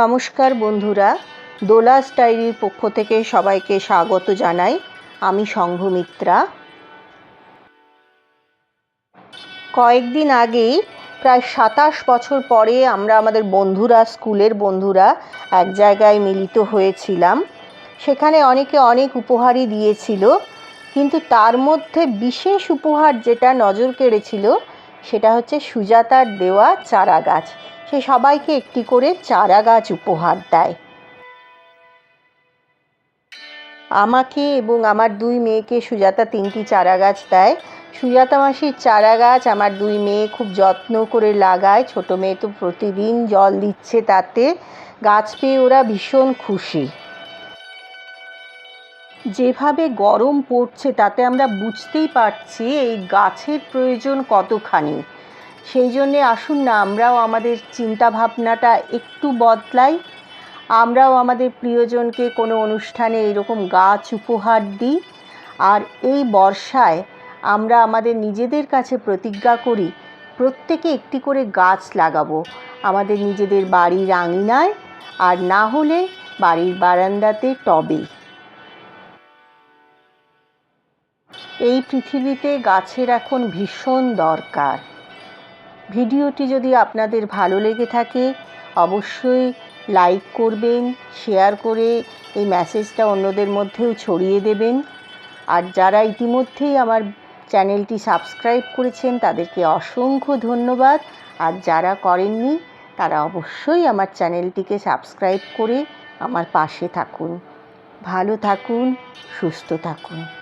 নমস্কার বন্ধুরা দোলাস ডায়েরির পক্ষ থেকে সবাইকে স্বাগত জানাই আমি সংঘমিত্রা। কয়েকদিন আগেই, প্রায় সাতাশ বছর পরে আমরা আমাদের বন্ধুরা, স্কুলের বন্ধুরা এক জায়গায় মিলিত হয়েছিলাম। সেখানে অনেকে অনেক উপহারই দিয়েছিল, কিন্তু তার মধ্যে বিশেষ উপহার যেটা নজর কেড়েছিল, সেটা হচ্ছে সুজাতার দেওয়া চারা গাছ সে সবাইকে একটি করে চারা গাছ উপহার দেয়। আমাকে এবং আমার দুই মেয়েকে সুজাতা তিনটি চারা গাছ দেয়। সুজাতা মাসির চারা গাছ আমার দুই মেয়ে খুব যত্ন করে লাগায়। ছোট মেয়ে তো প্রতিদিন জল দিচ্ছে তাতে। গাছ পেয়ে ওরা ভীষণ খুশি। যেভাবে গরম পড়ছে তাতে আমরা বুঝতেই পারছি এই গাছের প্রয়োজন কতখানি। সেই জন্যে আসুন না, আমরাও আমাদের চিন্তা ভাবনাটা একটু বদলাই। আমরাও আমাদের প্রিয়জনকে কোনো অনুষ্ঠানে এরকম গাছ উপহার দিই। আর এই বর্ষায় আমরা আমাদের নিজেদের কাছে প্রতিজ্ঞা করি, প্রত্যেকে একটি করে গাছ লাগাবো। আমাদের নিজেদের বাড়ির আঙিনায়, আর না হলে বাড়ির বারান্দাতে টবে। এই পৃথিবীতে গাছের এখন ভীষণ দরকার। ভিডিওটি যদি আপনাদের ভালো লেগে থাকে, অবশ্যই লাইক করবেন, শেয়ার করে এই মেসেজটা অন্যদের মধ্যেও ছড়িয়ে দেবেন। আর যারা ইতিমধ্যেই আমার চ্যানেলটি সাবস্ক্রাইব করেছেন, তাদেরকে অসংখ্য ধন্যবাদ। আর যারা করেননি, তারা অবশ্যই আমার চ্যানেলটিকে সাবস্ক্রাইব করে আমার পাশে থাকুন। ভালো থাকুন, সুস্থ থাকুন।